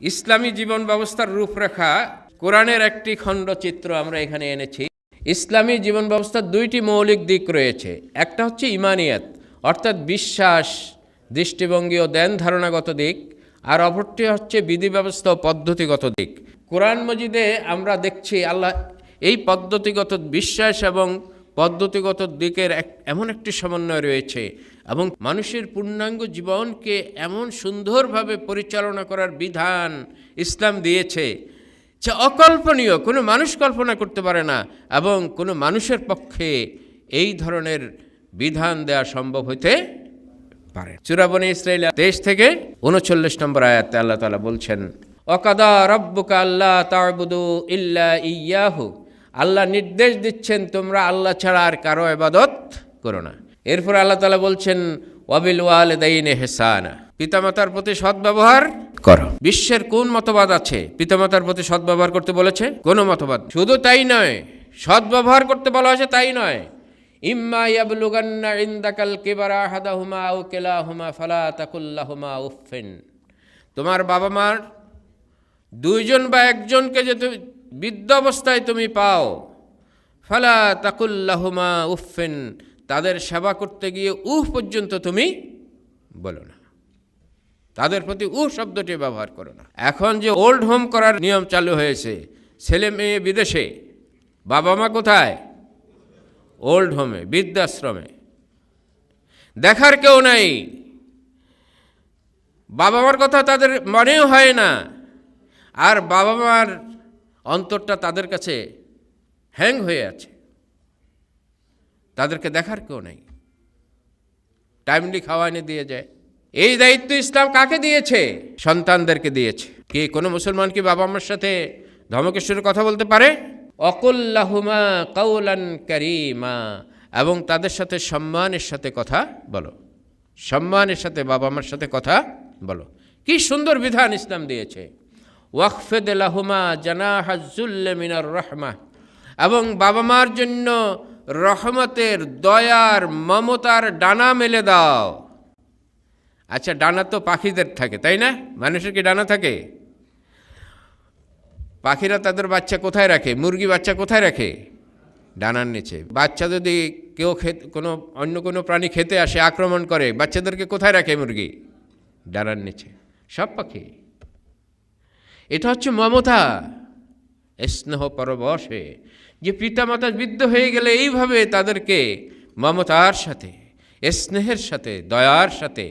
ইসলামী জীবন ব্যবস্থার রূপরেখা কোরআনের একটি খণ্ডচিত্র আমরা এখানে এনেছি। ইসলামী জীবন ব্যবস্থার দুইটি মৌলিক দিক রয়েছে। একটা হচ্ছে ইমানিয়াত, অর্থাৎ বিশ্বাস, দৃষ্টিভঙ্গি ও দেন ধারণাগত দিক। আর অপরটি হচ্ছে বিধি ব্যবস্থা ও পদ্ধতিগত দিক। কোরআন মজিদে আমরা দেখছি আল্লাহ এই পদ্ধতিগত বিশ্বাস এবং পদ্ধতিগত দিকের এক এমন একটি সমন্বয় রয়েছে। এবং মানুষের পূর্ণাঙ্গ জীবনকে এমন সুন্দরভাবে পরিচালনা করার বিধান ইসলাম দিয়েছে যা অকল্পনীয়, কোনো মানুষ কল্পনা করতে পারে না এবং কোনো মানুষের পক্ষে এই ধরনের বিধান দেওয়া সম্ভব হইতে পারে। চুরাবনী ইসরায়েল দেশ থেকে উনচল্লিশ নম্বর আয়াতে আল্লাহ তালা বলছেন, অকাদা রব্বুকা আল্লাহ তাবুদু ইল্লা ইয়াহু। আল্লাহ নির্দেশ দিচ্ছেন, তোমরা আল্লাহ ছাড়া আর কারও এবাদত করো না। এরপর আল্লাহ তালা বলছেন, ওয়াবিল ওয়াল দাইনে হেসানা। পিতামাতার প্রতি সদ্ব্যবহার করো। বিশ্বের কোন মতবাদ আছে? পিতামাতার প্রতি সদ্ব্যবহার করতে বলেছে? কোনো মতবাদ? শুধু তাই নয়, সদ্ব্যবহার করতে বলা হয়েছে তাই নয়। ইম্মা ইয়াবলুগান্না ইনদাকাল কিবারা আহাদাহুমা আও কিলাহুমা ফালা তাকুল্লাহুমা উফিন তোমার বাবা মার দুইজন বা একজনকে যে তুমি বৃদ্ধ অবস্থায় তুমি পাও, ফালা তাকুল্লাহুমা উফিন তাদের সেবা করতে গিয়ে উহ পর্যন্ত তুমি বলো না। তাদের প্রতি উহ শব্দটি ব্যবহার করো না। এখন যে ওল্ড হোম করার নিয়ম চালু হয়েছে, ছেলে মেয়ে বিদেশে, বাবা মা কোথায়? ওল্ড হোমে, বৃদ্ধাশ্রমে। দেখার কেউ নাই। বাবা মার কথা তাদের মনেও হয় না। আর বাবা মার অন্তরটা তাদের কাছে হ্যাং হয়ে আছে। তাদেরকে দেখার কেউ নেই। টাইমলি খাওয়া এনে দিয়ে যায়। এই দায়িত্ব ইসলাম কাকে দিয়েছে? সন্তানদেরকে দিয়েছে। কে, কোনো মুসলমান কি বাবা মার সাথে ধমকেশ্বরের কথা বলতে পারে? অকুল্লাহুমা কৌলান কারিমা। এবং তাদের সাথে সম্মানের সাথে কথা বলো। সম্মানের সাথে বাবা মার সাথে কথা বলো। কি সুন্দর বিধান ইসলাম দিয়েছে। ওয়াকফেদ লাহুমা জানা হাজুল্লে মিনার রহমা। এবং বাবা মার জন্য রহমতের দয়ার, মমতার ডানা মেলে দাও। আচ্ছা ডানা তো পাখিদের থাকে, তাই না? মানুষের কি ডানা থাকে? পাখিরা তাদের বাচ্চা কোথায় রাখে? মুরগি বাচ্চা কোথায় রাখে? ডানার নিচে। বাচ্চা যদি কেউ কোনো, অন্য কোনো প্রাণী খেতে আসে, আক্রমণ করে, বাচ্চাদেরকে কোথায় রাখে মুরগি? ডানার নিচে। সব পাখি। এটা হচ্ছে মমতা। স্নেহ পরবশে যে পিতামাতা বৃদ্ধ হয়ে গেলে এইভাবে তাদেরকে মমতার সাথে স্নেহের সাথে, দয়ার সাথে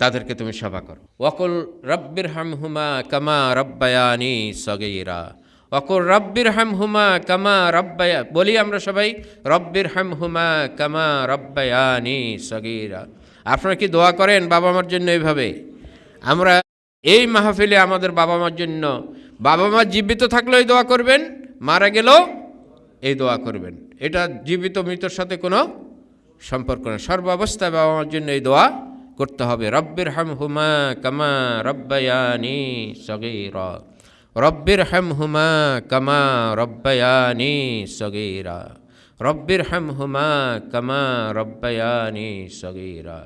তাদেরকে তুমি সেবা করো। অকল রব্বির হাম হুমা কামা রব্বায়ানি সগেইরা অকুর রব্বির হাম হুমা কামা রব্বায়া, বলি আমরা সবাই রব্বির হাম হুমা কামা রব্বায়ানি সগিরা। আপনারা কি দোয়া করেন বাবা মার জন্য এইভাবে? আমরা এই মাহফিলে আমাদের বাবা মার জন্য বাবা মা জীবিত থাকলেও দোয়া করবেন, মারা গেলেও এই দোয়া করবেন। এটা জীবিত মৃতর সাথে কোনো সম্পর্ক নেই সর্বাবস্থায় বাবা মার জন্য এই দোয়া করতে হবে। রব্বির হাম হুমা কামা রব্বায়ানি সগিরা। রব্বির হাম হুমা কামা রব্বায়ানি সগিরা। রব্বির হাম হুমা কামা রব্বায়ানি সগিরা।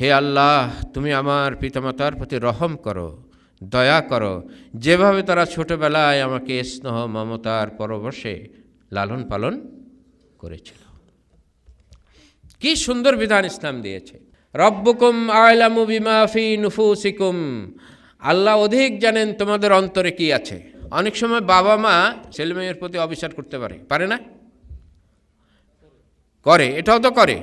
হে আল্লাহ, তুমি আমার পিতামাতার প্রতি রহম করো, দয়া করো। যেভাবে তারা ছোটবেলায় আমাকে স্নেহ, মমতার পরবশে লালন পালন করেছিল। কি সুন্দর বিধান ইসলাম দিয়েছে। রব্বুকুম আয়লামু বিমাফি নুফুসিকুম। আল্লাহ অধিক জানেন তোমাদের অন্তরে কি আছে। অনেক সময় বাবা মা ছেলে মেয়ের প্রতি অবিচার করতে পারে। পারে না? করে, এটাও তো করে।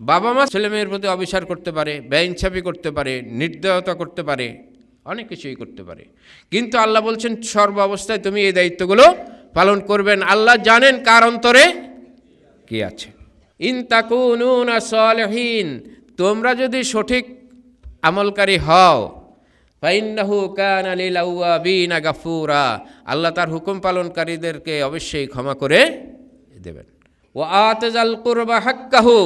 বাবা মা ছেলে মেয়ের প্রতি অবিচার করতে পারে ব্যয়ইনসাফি করতে পারে, নির্দয়তা করতে পারে, অনেক কিছুই করতে পারে। কিন্তু আল্লাহ বলছেন সর্ব অবস্থায় তুমি এই দায়িত্বগুলো পালন করবেন। আল্লাহ জানেন কার অন্তরে কি আছে। ইন তাকুনুন সলহীন, তোমরা যদি সঠিক আমলকারী হও, ফাইন্নাহু কান গাফুরা, আল্লাহ তার হুকুম পালনকারীদেরকে অবশ্যই ক্ষমা করে দেবেন। ও আতেজাল কুরবা হাক্কাহু,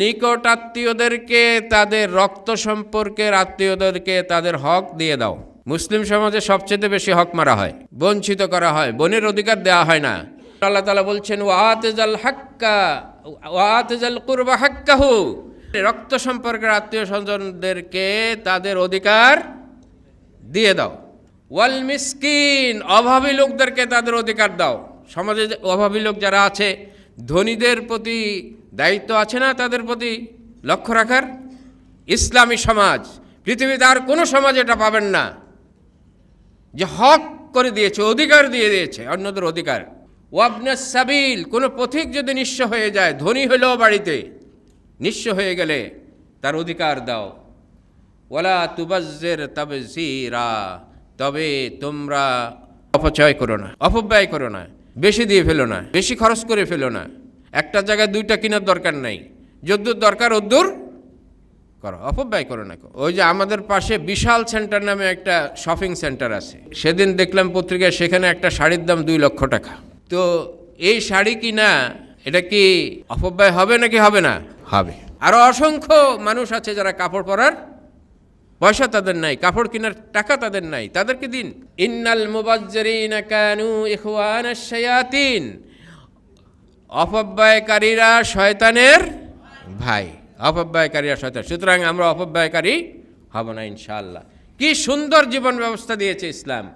নিকট আত্মীয়দেরকে তাদের রক্ত সম্পর্কের আত্মীয়দেরকে তাদের হক দিয়ে দাও। মুসলিম সমাজে সবচেয়ে বেশি হক মারা হয়, বঞ্চিত করা হয়, বনের অধিকার দেওয়া হয় না। আল্লাহ তালা বলছেন ও আতেজাল হাক্কা ও আতেজাল কুরবা হাক্কাহু। রক্ত সম্পর্কের আত্মীয় স্বজনদেরকে তাদের অধিকার দিয়ে দাও। ওয়াল মিসকিন, অভাবী লোকদেরকে তাদের অধিকার দাও। সমাজে অভাবী লোক যারা আছে, ধনীদের প্রতি দায়িত্ব আছে না তাদের প্রতি? লক্ষ্য রাখার ইসলামী সমাজ, পৃথিবীতে আর কোনো সমাজ এটা পাবেন না। যে হক করে দিয়েছে, অধিকার দিয়ে দিয়েছে, অন্যদের অধিকার। ওয়াবনাস সাবিল, কোনো পথিক যদি নিঃস্ব হয়ে যায়, ধনী হলেও বাড়িতে, নিঃস্ব হয়ে গেলে তার অধিকার দাও। তুবাজ্জের তাবজিরা, তবে তোমরা অপচয় করো না, অপব্যয় করো না, বেশি দিয়ে ফেলো না, বেশি খরচ করে ফেলো না। একটা জায়গায় দুইটা কেনার দরকার নাই, যদ্দূর দরকার অদ্দূর করো অপব্যয় করো না ওই যে আমাদের পাশে বিশাল সেন্টার নামে একটা শপিং সেন্টার আছে। সেদিন দেখলাম পত্রিকায় সেখানে একটা শাড়ির দাম দুই লক্ষ টাকা। তো এই শাড়ি কিনা এটা কি অপব্যয় হবে নাকি হবে না? হবে। আরও অসংখ্য মানুষ আছে যারা কাপড় পরার পয়সা তাদের নাই কাপড় কেনার টাকা তাদের নাই। তাদেরকে দিন। ইন্নাল মুবাজ্জরিনা অপব্যয়কারীরা শয়তানের ভাই। অপব্যয়কারীরা শয়তান। সুতরাং আমরা অপব্যয়কারী হব না, ইনশাআল্লাহ। কি সুন্দর জীবন ব্যবস্থা দিয়েছে ইসলাম।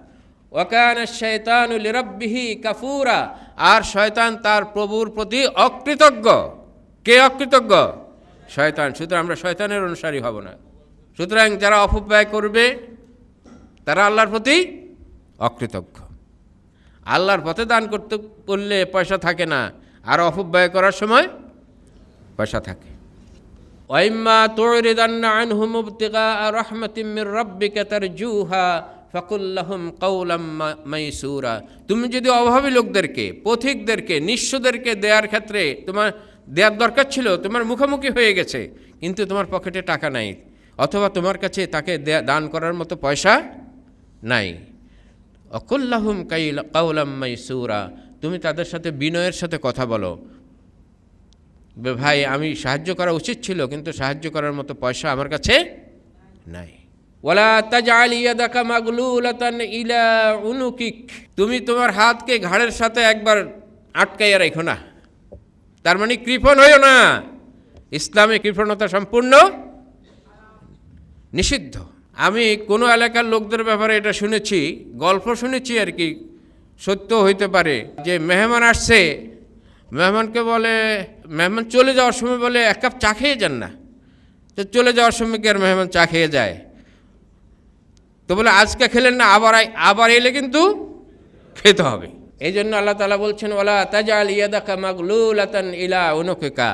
ওয়াকান শৈতান লিরব্বিহি কাফুরা। আর শয়তান তার প্রভুর প্রতি অকৃতজ্ঞ। কে অকৃতজ্ঞ? শয়তান। সুতরাং আমরা শয়তানের অনুসারী হব না। সুতরাং যারা অপব্যয় করবে, তারা আল্লাহর প্রতি অকৃতজ্ঞ। আল্লাহর পথে দান করতে করলে পয়সা থাকে না। আর অপব্যয় করার সময় পয়সা থাকে। ওয়াইম্মা তুরিদান্না আনহুম ইবতিগা রাহমাতিম মির রাব্বিকা তারজুহা ফাকুল্লাহুম কাউলাম মাইসুরা তুমি যদি অভাবী লোকদেরকে, পথিকদেরকে, নিঃস্বদেরকে দেওয়ার ক্ষেত্রে তোমার দেওয়ার দরকার ছিল, তোমার মুখোমুখি হয়ে গেছে, কিন্তু তোমার পকেটে টাকা নাই, অথবা তোমার কাছে তাকে দান করার মতো পয়সা নাই। অকুল্লাহুম কাইল, কাউলাম মাইসুরা, তুমি তাদের সাথে বিনয়ের সাথে কথা বলো। ভাই, আমি সাহায্য করা উচিত ছিল, কিন্তু সাহায্য করার মতো পয়সা আমার কাছে নাই। ওয়ালা তাজআল ইয়াদাকা মাগলুলাতান ইলা তুমি তোমার হাতকে ঘাড়ের সাথে একবার আটকাইয়া রাখো না। তার মানে কৃপণ হইও না। ইসলামে কৃপণতা সম্পূর্ণ নিষিদ্ধ। আমি কোনো এলাকার লোকদের ব্যাপারে এটা শুনেছি, গল্প শুনেছি আর কি। সত্য হইতে পারে যে মেহমান আসছে মেহমানকে বলে, মেহমান চলে যাওয়ার সময় বলে, এক কাপ চা খেয়ে যান না। তো চলে যাওয়ার সময় কি আর মেহমান চা খেয়ে যায়? তো বলে, আজকে খেলেন না, আবার আবার এলে কিন্তু খেতে হবে। এই জন্য আল্লাহ তালা বলছেন ওলা তাজাল ইয়াদাকা মাগলুলাতান ইলা উনুকিকা।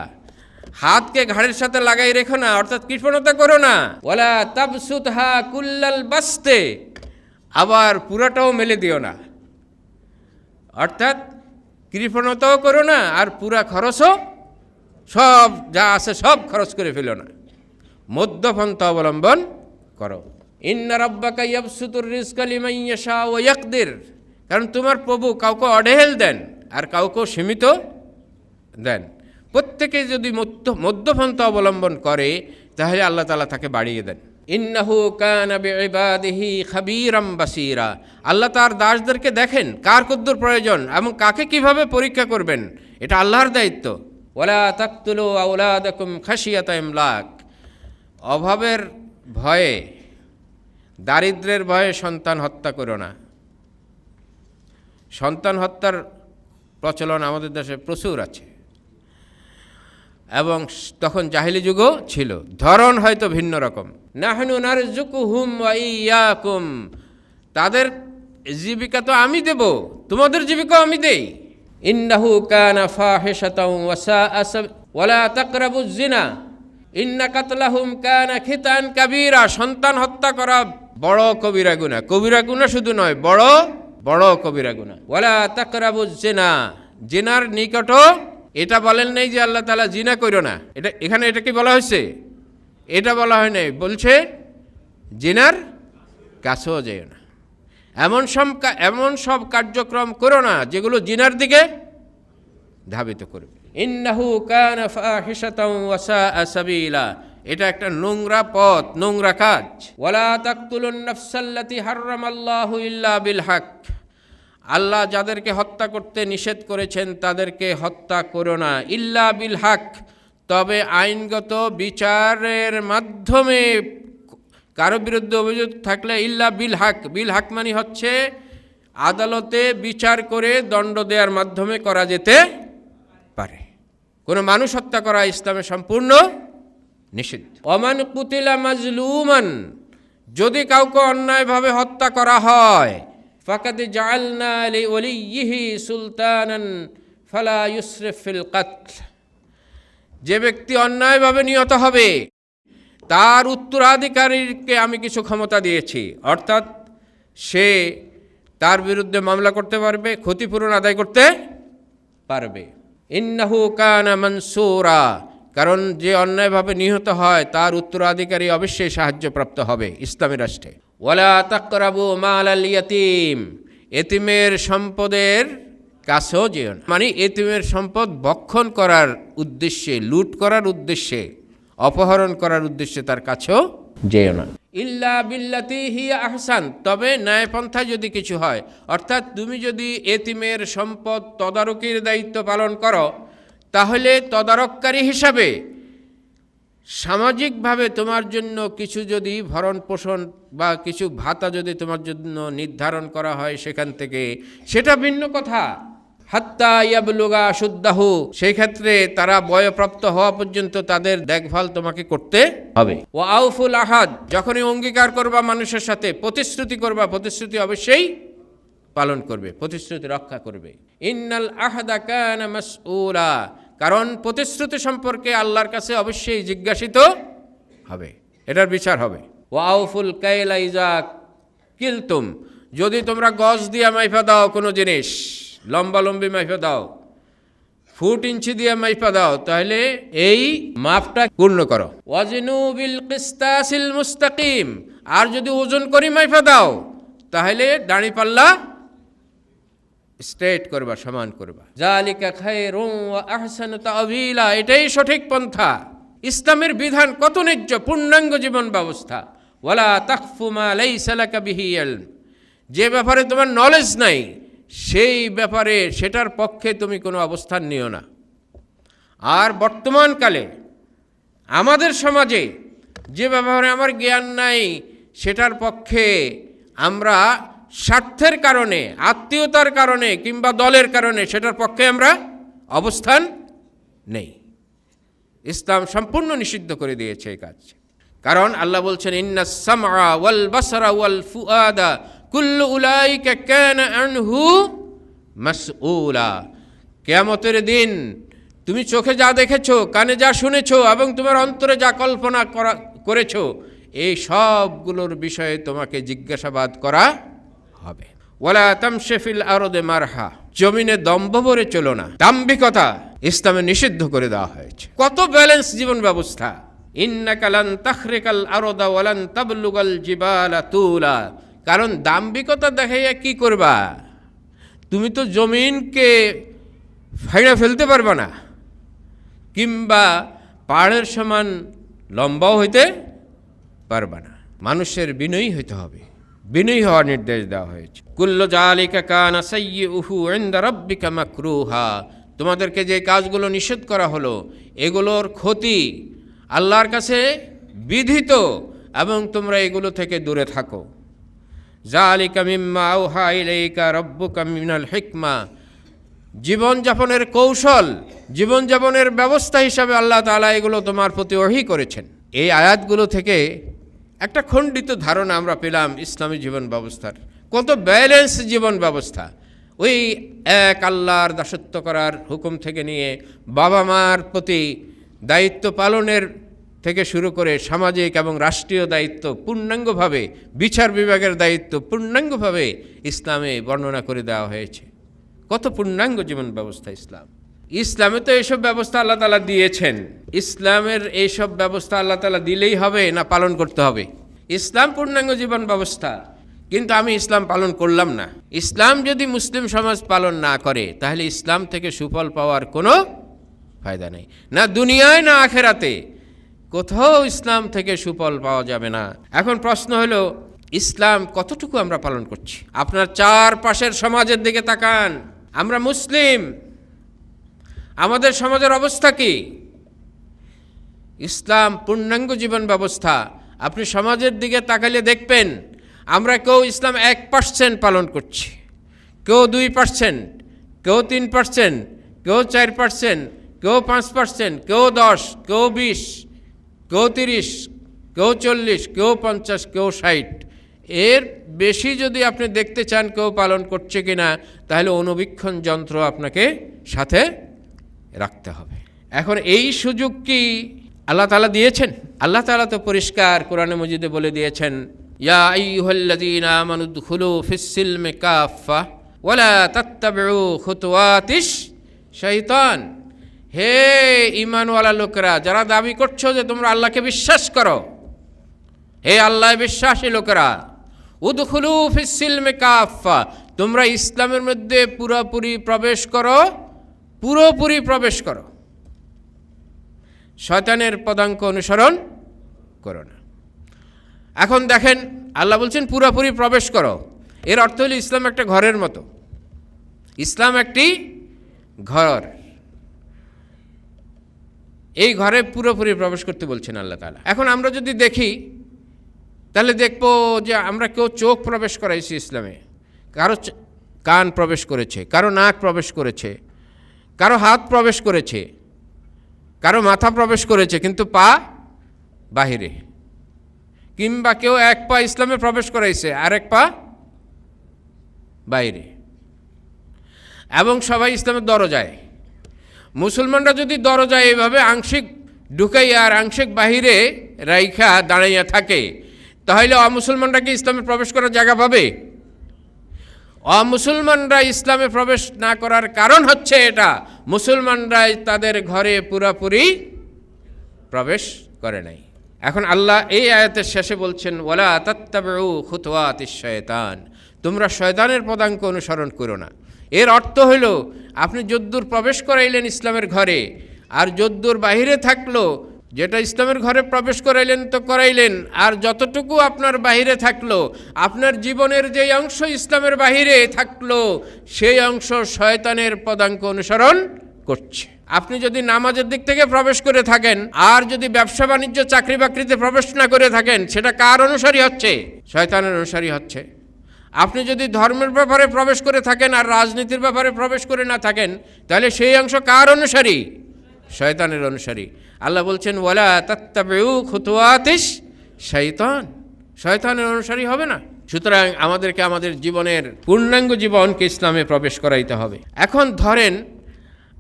হাতকে ঘাড়ের সাথে লাগাই রেখো না, অর্থাৎ কৃপণতা করো না। ওলা তাবসুতহা কুল্লাল বাস্তে। আবার পুরাটাও মেলে দিও না। অর্থাৎ কৃপণতাও করো না, আর পুরা খরচও সব যা আছে সব খরচ করে ফেলো না। মধ্যপন্থা অবলম্বন করো। ইন্না কারণ তোমার প্রভু কাউকে অডেহেল দেন, আর কাউকে সীমিত দেন। প্রত্যেকে যদি মধ্য, মধ্যপন্থা অবলম্বন করে, তাহলে আল্লাহ তালা তাকে বাড়িয়ে দেন। ইন্নাহু কানা বিইবাদিহি খাবীরাম বাসীরা। আল্লাহ তার দাসদেরকে দেখেন কার কদ্দুর প্রয়োজন এবং কাকে কীভাবে পরীক্ষা করবেন। এটা আল্লাহর দায়িত্ব। ওলা তাকতুলু আউলাদাকুম খাশিয়াতা ইমলাক। অভাবের ভয়ে, দারিদ্রের ভয়ে সন্তান হত্যা করো না। সন্তান হত্যার প্রচলন আমাদের দেশে প্রচুর আছে। এবং তখন জাহিলি যুগও ছিল। ধরন হয়তো ভিন্ন রকম। নাহনু নারজুকুহুম ওয়া ইয়াকুম। তাদের জীবিকা তো আমি দেব, তোমাদের জীবিকা আমি দেই। ইন্নাহু কানা ফাহিশাতাও ওয়া সাআ সাব- ওয়ালা তাকরাবুজ জিনা ইন্না কাতলাহুম কানা খিতান কাবীরা। সন্তান হত্যা করা বড় কবিরা গুনাহ। কবিরা গুনাহ শুধু নয়, বড় বড় কবিরা গুনাহ। ওয়ালা তাকরাবুজ জিনা জিনার নিকটও এটা বলেন নাই যে আল্লাহ তালা জিনা করো না। এটা, এখানে এটা কি বলা হয়েছে এটা বলা হয় নাই। বলছে, জিনার কাছেও যেও না। এমন সব এমন সব কার্যক্রম করো না যেগুলো জিনার দিকে ধাবিত করবে। ইন্নাহু কানা এটা একটা নোংরা পথ, নোংরা কাজ। ওয়ালা তাকতুলুন নাফসাল্লাতি হাররামাল্লাহু ইল্লা বিল হক। আল্লাহ যাদেরকে হত্যা করতে নিষেধ করেছেন, তাদেরকে হত্যা করো না। ইল্লা বিল হক। তবে আইনগত বিচারের মাধ্যমে কারও বিরুদ্ধে অভিযোগ থাকলে ইল্লা বিল হাক। বিল হাক মানে হচ্ছে আদালতে বিচার করে দণ্ড দেওয়ার মাধ্যমে করা যেতে পারে। কোনো মানুষ হত্যা করা ইসলামে সম্পূর্ণ নিষিদ্ধ। অমান কুতিলা মাজলুমান, যদি কাউকে অন্যায়ভাবে হত্যা করা হয়, ফাকাদ জাআলনা লি ওলিয়িহি সুলতানান ফালা ইউসরিফ ফিল কতল। যে ব্যক্তি অন্যায়ভাবে নিহত হবে, তার উত্তরাধিকারীকে আমি কিছু ক্ষমতা দিয়েছি। অর্থাৎ সে তার বিরুদ্ধে মামলা করতে পারবে, ক্ষতিপূরণ আদায় করতে পারবে। ইন্নাহু কানা মনসুরা, কারণ যে অন্যায়ভাবে নিহত হয়, তার উত্তরাধিকারী অবশ্যই সাহায্যপ্রাপ্ত হবে ইসলামী রাষ্ট্রে। ওয়ালা তাকরাবু মাল আল ইয়াতিম, এতিমের সম্পদের কাছেও যেও না। মানে এতিমের সম্পদ ভক্ষণ করার উদ্দেশ্যে, লুট করার উদ্দেশ্যে, অপহরণ করার উদ্দেশ্যে তার কাছেও যেও না। ইল্লা বিল্লাতি হিয়া আহসান। তবে ন্যায়পন্থায় যদি কিছু হয়, অর্থাৎ তুমি যদি এতিমের সম্পদ তদারকির দায়িত্ব পালন করো, তাহলে তদারককারী হিসাবে সামাজিকভাবে তোমার জন্য কিছু যদি ভরণ পোষণ বা কিছু ভাতা যদি তোমার জন্য নির্ধারণ করা হয় সেখান থেকে, সেটা ভিন্ন কথা। হাত্তা ইয়াবলুগা শুদ্ধাহু সেই ক্ষেত্রে তারা বয়প্রাপ্ত হওয়া পর্যন্ত তাদের দেখভাল তোমাকে করতে হবে। ও আউফুল আহাদ, যখনই অঙ্গীকার করবা মানুষের সাথে, প্রতিশ্রুতি করবা, প্রতিশ্রুতি অবশ্যই পালন করবে, প্রতিশ্রুতি রক্ষা করবে। ইন্নাল আহাদা কানা মাসউলা, কারণ প্রতিশ্রুতি সম্পর্কে আল্লাহর কাছে অবশ্যই জিজ্ঞাসিত হবে, এটার বিচার হবে। ওয়াউফুল কাইলা ইজা কিলতুম, যদি তোমরা গজ দিয়ে মাইফা দাও কোনো জিনিস লম্বা লম্বি মাইফা দাও। ফুট ইঞ্চি দিয়ে মাইফা দাও, তাহলে এই মাপটা পূর্ণ করো। ওয়াজিনু বিল কিস্তাসিল মুস্তাকিম। আর যদি ওজন করি মাইফা দাও, তাহলে দাঁড়ি পাল্লা স্ট্রেট করবা, সমান করবা। জালিকা খায়রুম ওয়া আহসানু তাওয়িলা এটাই সঠিক পন্থা। ইসলামের বিধান কত ন্যায্য, পূর্ণাঙ্গ জীবন ব্যবস্থা। ওয়ালা তাখফু মা লাইসা লাকা বিহি যে ব্যাপারে তোমার নলেজ নাই সেই ব্যাপারে সেটার পক্ষে তুমি কোনো অবস্থান নিও না। আর বর্তমানকালে আমাদের সমাজে যে ব্যাপারে আমার জ্ঞান নাই, সেটার পক্ষে আমরা স্বার্থের কারণে, আত্মীয়তার কারণে কিংবা দলের কারণে সেটার পক্ষে আমরা অবস্থান নেই। ইসলাম সম্পূর্ণ নিষিদ্ধ করে দিয়েছে এই কাজ। কারণ আল্লাহ বলছেন ইন্না সামা ওয়াল বাসারা ওয়াল ফুআদা কুল্লু উলাইকা কানা আনহু মাসউলা। কেয়ামতের দিন তুমি চোখে যা দেখেছ, কানে যা শুনেছো এবং তোমার অন্তরে যা কল্পনা করা, করেছ, এই সবগুলোর বিষয়ে তোমাকে জিজ্ঞাসাবাদ করা হবে। ওয়ালা তামশেফিল আরদে মারহা। জমিনে দম্ভ ভরে চলো না। দাম্ভিকতা ইসলামে নিষিদ্ধ করে দেওয়া হয়েছে। কত ব্যালেন্স জীবন ব্যবস্থা। ইন্নাকালান তাখরিকাল আরদা ওয়ালান তাবলুগাল জিবালা তুলা। কারণ দাম্ভিকতা দেখাইয়া কি করবা? তুমি তো জমিনকে ফাইড়া ফেলতে পারবে না। কিংবা পাহাড়ের সমান লম্বাও হইতে পারবে না। মানুষের বিনয়ী হইতে হবে। বিনয়ী হওয়ার নির্দেশ দেওয়া হয়েছে। কুল্ল জালিকা কানা সাইয়্যুহু ইনদা রাব্বিকা মাকরুহা। তোমাদেরকে যে কাজগুলো নিষেধ করা হলো, এগুলোর ক্ষতি আল্লাহর কাছে বিধিত এবং তোমরা এগুলো থেকে দূরে থাকো। জালিকা হিকমা। জীবনযাপনের কৌশল, জীবনযাপনের ব্যবস্থা হিসাবে আল্লাহ তাআলা এগুলো তোমার প্রতি ওহি করেছেন। এই আয়াতগুলো থেকে একটা খণ্ডিত ধারণা আমরা পেলাম ইসলামী জীবন ব্যবস্থার। কত ব্যালেন্স জীবন ব্যবস্থা। ওই এক আল্লাহর দাসত্ব করার হুকুম থেকে নিয়ে বাবা মার প্রতি দায়িত্ব পালনের থেকে শুরু করে সামাজিক এবং রাষ্ট্রীয় দায়িত্ব পূর্ণাঙ্গভাবে, বিচার বিভাগের দায়িত্ব পূর্ণাঙ্গভাবে ইসলামে বর্ণনা করে দেওয়া হয়েছে। কত পূর্ণাঙ্গ জীবন ব্যবস্থা ইসলাম। ইসলামে তো এইসব ব্যবস্থা আল্লাহ তালা দিয়েছেন। ইসলামের এইসব ব্যবস্থা আল্লাহ তালা দিলেই হবে না পালন করতে হবে? ইসলাম পূর্ণাঙ্গ জীবন ব্যবস্থা। কিন্তু আমি ইসলাম পালন করলাম না। ইসলাম যদি মুসলিম সমাজ পালন না করে, তাহলে ইসলাম থেকে সুফল পাওয়ার কোনো ফায়দা নেই। না দুনিয়ায়, না আখেরাতে। কোথাও ইসলাম থেকে সুফল পাওয়া যাবে না। এখন প্রশ্ন হলো, ইসলাম কতটুকু আমরা পালন করছি? আপনার চারপাশের সমাজের দিকে তাকান। আমরা মুসলিম। আমাদের সমাজের অবস্থা কি? ইসলাম পূর্ণাঙ্গ জীবন ব্যবস্থা। আপনি সমাজের দিকে তাকালে দেখবেন, আমরা কেউ ইসলাম এক পার্সেন্ট পালন করছি, কেউ দুই পার্সেন্ট কেউ তিন পার্সেন্ট কেউ চার পার্সেন্ট কেউ পাঁচ পার্সেন্ট কেউ দশ, কেউ বিশ। কেউ তিরিশ, কেউ চল্লিশ, কেউ পঞ্চাশ, কেউ ষাট। এর বেশি যদি আপনি দেখতে চান কেউ পালন করছে কি না তাহলে অনুবীক্ষণ যন্ত্র আপনাকে সাথে রাখতে হবে। এখন এই সুযোগ কি আল্লাহ তালা দিয়েছেন? আল্লাহ তালা তো পরিষ্কার কোরআনে মজিদে বলে দিয়েছেন, ইয়া শাইতান। হে ইমানওয়ালা লোকেরা, যারা দাবি করছ যে তোমরা আল্লাহকে বিশ্বাস করো, হে আল্লাহ বিশ্বাসী লোকেরা, উদখুলু কাফা তোমরা ইসলামের মধ্যে পুরোপুরি প্রবেশ করো, পুরোপুরি প্রবেশ করো। শয়তানের পদাঙ্ক অনুসরণ করো না। এখন দেখেন, আল্লাহ বলছেন পুরোপুরি প্রবেশ করো। এর অর্থ হলো ইসলাম একটা ঘরের মতো। ইসলাম একটি ঘর। এই ঘরে পুরোপুরি প্রবেশ করতে বলছেন আল্লাহ তালা এখন আমরা যদি দেখি, তাহলে দেখব যে আমরা কেউ চোখ প্রবেশ করাইছি ইসলামে। কারও কান প্রবেশ করেছে, কারও নাক প্রবেশ করেছে, কারও হাত প্রবেশ করেছে, কারও মাথা প্রবেশ করেছে, কিন্তু পা বাহিরে। কিংবা কেউ এক পা ইসলামে প্রবেশ করাইছে আর এক পা বাইরে। এবং সবাই ইসলামের দরজায়। মুসলমানরা যদি দরজায় এভাবে আংশিক ঢুকাই আর আংশিক বাহিরে রাইখা দাঁড়াইয়া থাকে, তাহলে অমুসলমানরা কি ইসলামে প্রবেশ করার জায়গা পাবে? অমুসলমানরা ইসলামে প্রবেশ না করার কারণ হচ্ছে এটা মুসলমানরাই তাদের ঘরে পুরাপুরি প্রবেশ করে নাই। এখন আল্লাহ এই আয়াতের শেষে বলছেন ওলা তত্তাবু খুতওয়াত শয়তান। তোমরা শয়তানের পদাঙ্ক অনুসরণ করো না। এর অর্থ হইল আপনি যদ্দূর প্রবেশ করাইলেন ইসলামের ঘরে, আর যদ্দূর বাহিরে থাকল, যেটা ইসলামের ঘরে প্রবেশ করাইলেন তো করাইলেন, আর যতটুকু আপনার বাহিরে থাকল, আপনার জীবনের যে অংশ ইসলামের বাহিরে থাকল, সেই অংশ শয়তানের পদাঙ্ক অনুসরণ করছে। আপনি যদি নামাজের দিক থেকে প্রবেশ করে থাকেন, আর যদি ব্যবসা বাণিজ্য, চাকরি বাকরিতে প্রবেশ না করে থাকেন, সেটা কার অনুসারী হচ্ছে? শয়তানের অনুসারী হচ্ছে। আপনি যদি ধর্মের ব্যাপারে প্রবেশ করে থাকেন আর রাজনীতির ব্যাপারে প্রবেশ করে না থাকেন, তাহলে সেই অংশ কার অনুসারী? শয়তানের অনুসারী। আল্লাহ বলছেন, ওয়ালা তাত্তাবেউ খুতুয়াতিস শয়তান শয়তানের অনুসারী হবে না। সুতরাং আমাদেরকে আমাদের জীবনের পূর্ণাঙ্গ জীবনকে ইসলামে প্রবেশ করাইতে হবে। এখন ধরেন,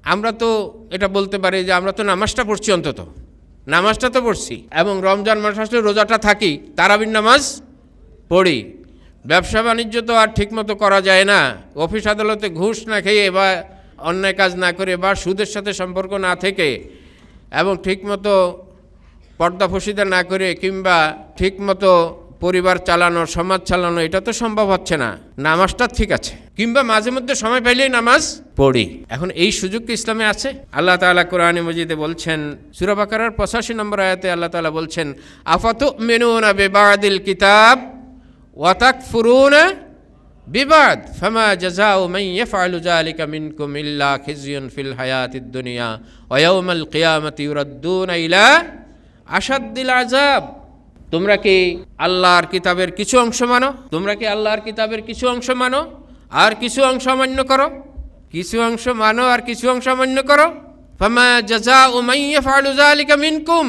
আমরা তো এটা বলতে পারি যে আমরা তো নামাজটা পড়ছি অন্তত। নামাজটা তো পড়ছি। এবং রমজান মাস আসলে রোজাটা থাকি, তারাবির নামাজ পড়ি। ব্যবসা বাণিজ্য তো আর ঠিকমতো করা যায় না। অফিস আদালতে ঘুষ না খেয়ে বা অন্যায় কাজ না করে বা সুদের সাথে সম্পর্ক না থেকে এবং ঠিকমতো পর্দা না করে কিংবা ঠিকমতো পরিবার চালানো, সমাজ চালানো, এটা তো সম্ভব হচ্ছে না। নামাজটা ঠিক আছে। কিংবা মাঝে মধ্যে সময় পাইলেই নামাজ পড়ি। এখন এই সুযোগ কি ইসলামে আছে? আল্লাহ তাআলা কোরআনে মজিদে বলছেন সুরাবাকার পঁচাশি নম্বর আয়াতে আল্লাহ তাআলা বলছেন আফাতু মেনুনা বেবাদিল কিতাব? ওয়াতাক ফুরুনা বিবাদ ফামা জাজাউ মান ইয়াফআলু যালিকা মিনকুম ইল্লা খিজিয়ুন ফিল হায়াতিদ দুনিয়া ওয়া ইয়াউমাল কিয়ামাতি ইউরাদ্দুনা ইলা আশাদ্দিল আযাব তোমরা কি আল্লাহর কিতাবের কিছু অংশ মানো? তোমরা কি আল্লাহর কিতাবের কিছু অংশ মানো? আর কিছু অংশ অমান্য করো? কিছু অংশ মানো আর কিছু অংশ অমান্য করো? ফামা জাজাউ মান ইয়াফআলু যালিকা মিনকুম।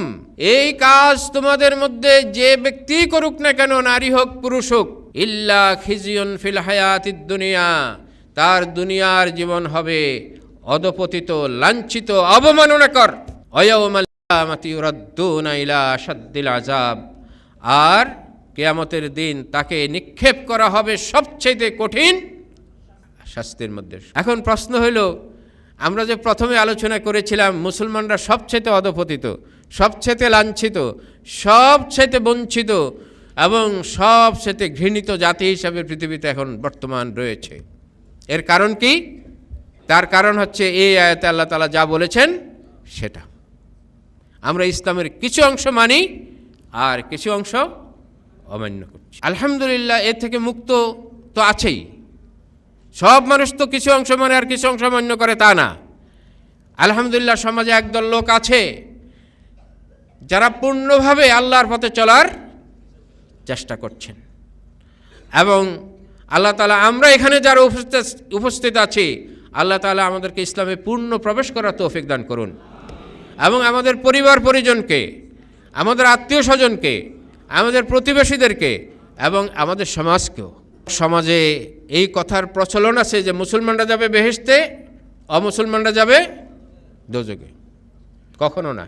এই কাজ তোমাদের মধ্যে যে ব্যক্তি করুক না কেন, নারী হোক, পুরুষ হোক, ইল্লা খিজিয়ন ফিল হায়াতিদ দুনিয়া। তার দুনিয়ার জীবন হবে অধপতিত, লাঞ্ছিত, অবমাননাকর। ইলা আশাদ্দিল আযাব। আর কেয়ামতের দিন তাকে নিক্ষেপ করা হবে সবচেয়ে কঠিন শাস্তির মধ্যে। এখন প্রশ্ন হইল আমরা যে প্রথমে আলোচনা করেছিলাম, মুসলমানরা সবচেয়ে অধপতিত সবচেয়ে লাঞ্ছিত সবচেয়ে বঞ্চিত এবং সবচেয়ে ঘৃণিত জাতি হিসাবে পৃথিবীতে এখন বর্তমান রয়েছে। এর কারণ কি? তার কারণ হচ্ছে এই আয়াতে আল্লাহ তালা যা বলেছেন, সেটা। আমরা ইসলামের কিছু অংশ মানি, আর কিছু অংশ অমান্য করছি। আলহামদুলিল্লাহ, এর থেকে মুক্ত তো আছেই। সব মানুষ তো কিছু অংশ মানে আর কিছু অংশ মান্য করে তা না। আলহামদুলিল্লাহ সমাজে একদল লোক আছে যারা পূর্ণভাবে আল্লাহর পথে চলার চেষ্টা করছেন। এবং আল্লাহ তালা আমরা এখানে যারা উপস্থিত উপস্থিত আছি, আল্লাহ তালা আমাদেরকে ইসলামে পূর্ণ প্রবেশ করার তৌফিক দান করুন। এবং আমাদের পরিবার পরিজনকে, আমাদের আত্মীয় স্বজনকে, আমাদের প্রতিবেশীদেরকে এবং আমাদের সমাজকেও। সমাজে এই কথার প্রচলন আছে যে মুসলমানরা যাবে বেহেশতে, অমুসলমানরা যাবে দোজগে কখনো না।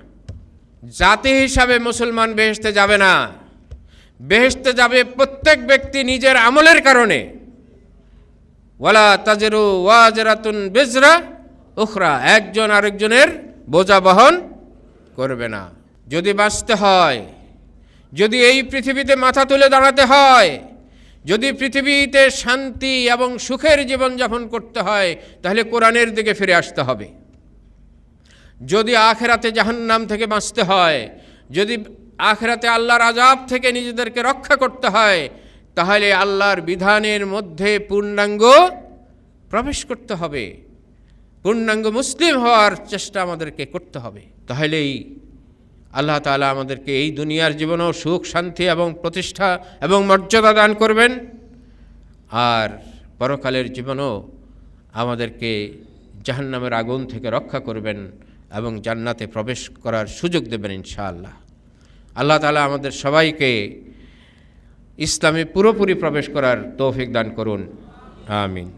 জাতি হিসাবে মুসলমান বেহেশতে যাবে না। বেহেশতে যাবে প্রত্যেক ব্যক্তি নিজের আমলের কারণে। ওয়ালা তাজেরু ওয়াজরাতুন বেজরা উখরা। একজন আরেকজনের বোঝা বহন করবে না। যদি বাঁচতে হয়, যদি এই পৃথিবীতে মাথা তুলে দাঁড়াতে হয় যদি পৃথিবীতে শান্তি এবং সুখের জীবনযাপন করতে হয়, তাহলে কোরআনের দিকে ফিরে আসতে হবে। যদি আখেরাতে জাহান্নাম থেকে বাঁচতে হয়, যদি আখেরাতে আল্লাহর আজাব থেকে নিজেদেরকে রক্ষা করতে হয়, তাহলে আল্লাহর বিধানের মধ্যে পূর্ণাঙ্গ প্রবেশ করতে হবে। পূর্ণাঙ্গ মুসলিম হওয়ার চেষ্টা আমাদেরকে করতে হবে। তাহলেই আল্লাহ তাআলা আমাদেরকে এই দুনিয়ার জীবনেও সুখ, শান্তি এবং প্রতিষ্ঠা এবং মর্যাদা দান করবেন। আর পরকালের জীবনেও আমাদেরকে জাহান্নামের আগুন থেকে রক্ষা করবেন এবং জান্নাতে প্রবেশ করার সুযোগ দেবেন ইনশাআল্লাহ। আল্লাহ তালা আমাদের সবাইকে ইসলামে পুরোপুরি প্রবেশ করার তৌফিক দান করুন। আমিন।